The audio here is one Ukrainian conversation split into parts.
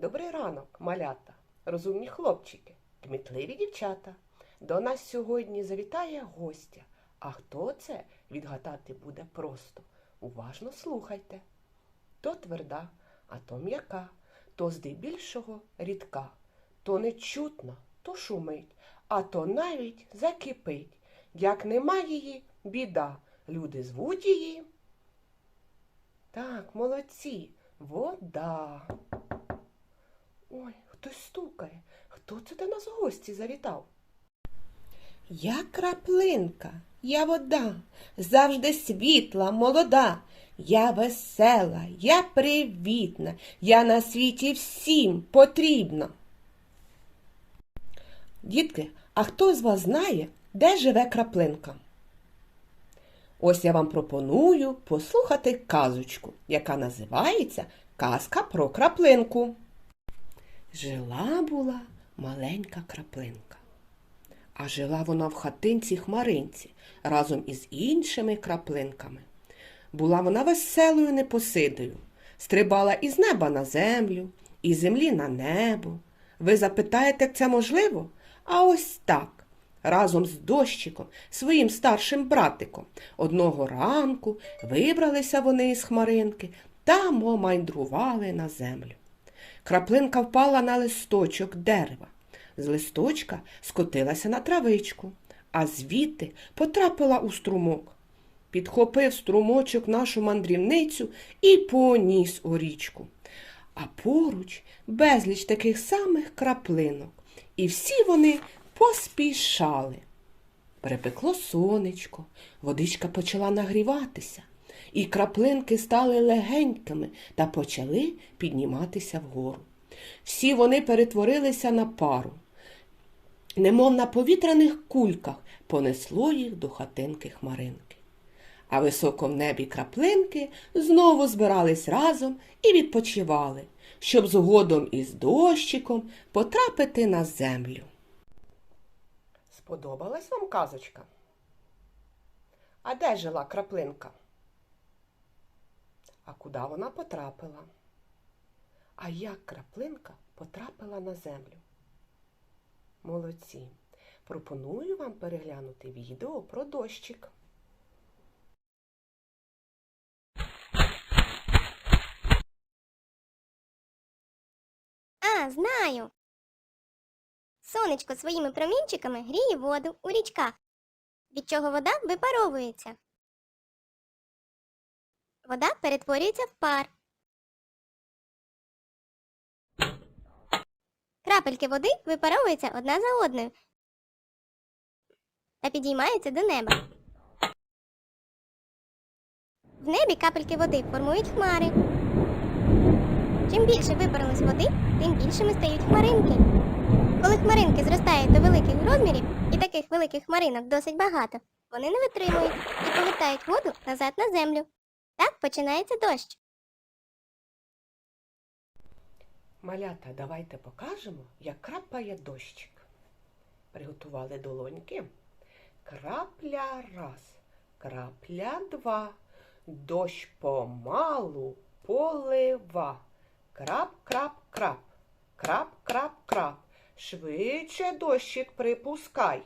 Добрий ранок, малята, розумні хлопчики, кмітливі дівчата. До нас сьогодні завітає гостя. А хто це відгадати буде просто. Уважно слухайте. То тверда, а то м'яка, то здебільшого рідка, то нечутна, то шумить, а то навіть закипить. Як нема її, біда. Люди звуть її. Так, молодці, вода. Ой, хтось стукає. Хто це до нас гості завітав? Я краплинка, я вода, завжди світла, молода. Я весела, я привітна, я на світі всім потрібна. Дітки, а хто з вас знає, де живе краплинка? Ось я вам пропоную послухати казочку, яка називається Казка про краплинку. Жила була маленька краплинка. А жила вона в хатинці хмаринці разом із іншими краплинками. Була вона веселою непосидою, стрибала із неба на землю, із землі на небо. Ви запитаєте, як це можливо? А ось так. Разом з дощиком, своїм старшим братиком, одного ранку вибралися вони із хмаринки та момайдрували на землю. Краплинка впала на листочок дерева. З листочка скотилася на травичку, а звідти потрапила у струмок. Підхопив струмочок нашу мандрівницю і поніс у річку. А поруч безліч таких самих краплинок, і всі вони поспішали. Припекло сонечко, водичка почала нагріватися, і краплинки стали легенькими та почали підніматися вгору. Всі вони перетворилися на пару, немов на повітряних кульках понесло їх до хатинки хмаринки. А високо в небі краплинки знову збирались разом і відпочивали, щоб згодом із дощиком потрапити на землю. Сподобалась вам казочка? А де жила краплинка? А куди вона потрапила? А як краплинка потрапила на землю? Молодці! Пропоную вам переглянути відео про дощик. А, знаю. Сонечко своїми промінчиками гріє воду у річках, від чого вода випаровується. Вода перетворюється в пар. Крапельки води випаровуються одна за одною та підіймаються до неба. В небі капельки води формують хмари. Чим більше випарилось води, тим більшими стають хмаринки. Коли хмаринки зростають до великих розмірів, і таких великих хмаринок досить багато, вони не витримують і повертають воду назад на землю. Так починається дощ. Малята, давайте покажемо, як крапає дощик. Приготували долоньки. Крапля раз, крапля два, дощ помалу полива. Крап, крап, крап, крап, крап, крап. Швидше дощик припускай.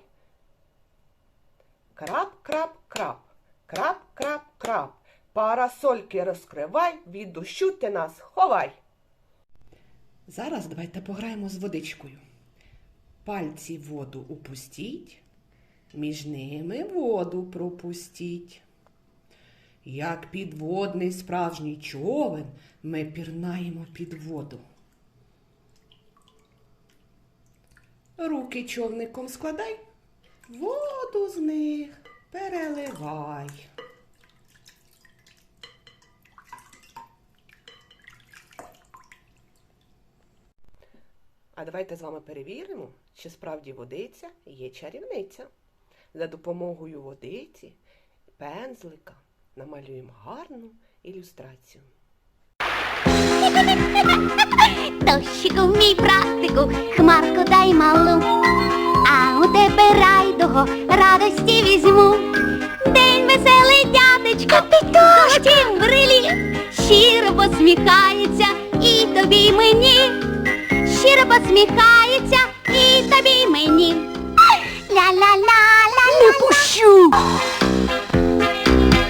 Крап, крап, Парасольки розкривай, від дощу ти нас ховай. Зараз давайте пограємо з водичкою. Пальці воду упустіть, між ними воду пропустіть. Як підводний справжній човен, ми пірнаємо під воду. Руки човником складай, воду з них переливай. А давайте з вами перевіримо, чи справді водиця є чарівниця. За допомогою водиці, пензлика намалюємо гарну ілюстрацію. Дощику, мій братику, хмарку дай малу, а у тебе райдого радості візьму. День веселий дядечко, в брилі, щиро посміхається і тобі, і мені. Щиро посміхається і тобі і мені. Ля-ля-ля-ля. Не пущу.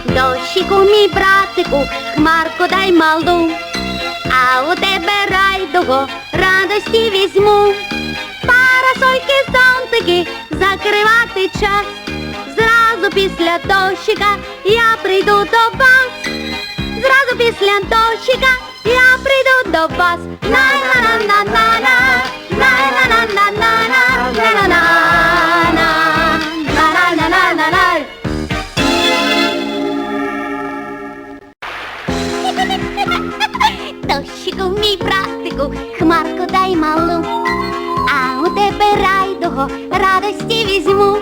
Дощику, мій братику, хмарку дай малу, а у тебе райдуго радості візьму. Парасольки, зонтики, закривати час. Зразу після дощика я прийду до вас. Зразу після дощика я прийду до вас. на на на на на на на на на на на на на на на на на на на Дощику, мій братику, хмарку дай малу, а у тебе райдуго радості візьму.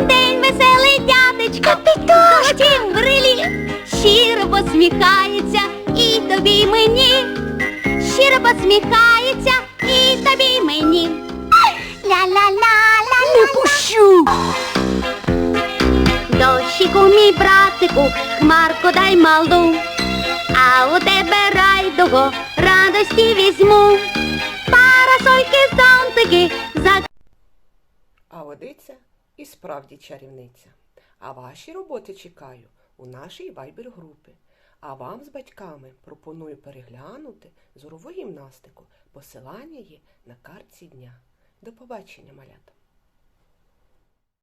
День веселий дядечко, дощі в брилі, щиро посміхається і тобі й мені, щиро посміхається і тобі й мені. Ля-ля-ля-ля, не пущу. Дощику, мій братику, хмарку дай малу, а у тебе райдуго радості візьму. Парасольки, зонтики, за А водиця і справді чарівниця. А ваші роботи чекаю у нашій вайбер-групі. А вам з батьками пропоную переглянути зорову гімнастику. Посилання є на картці дня. До побачення, малята!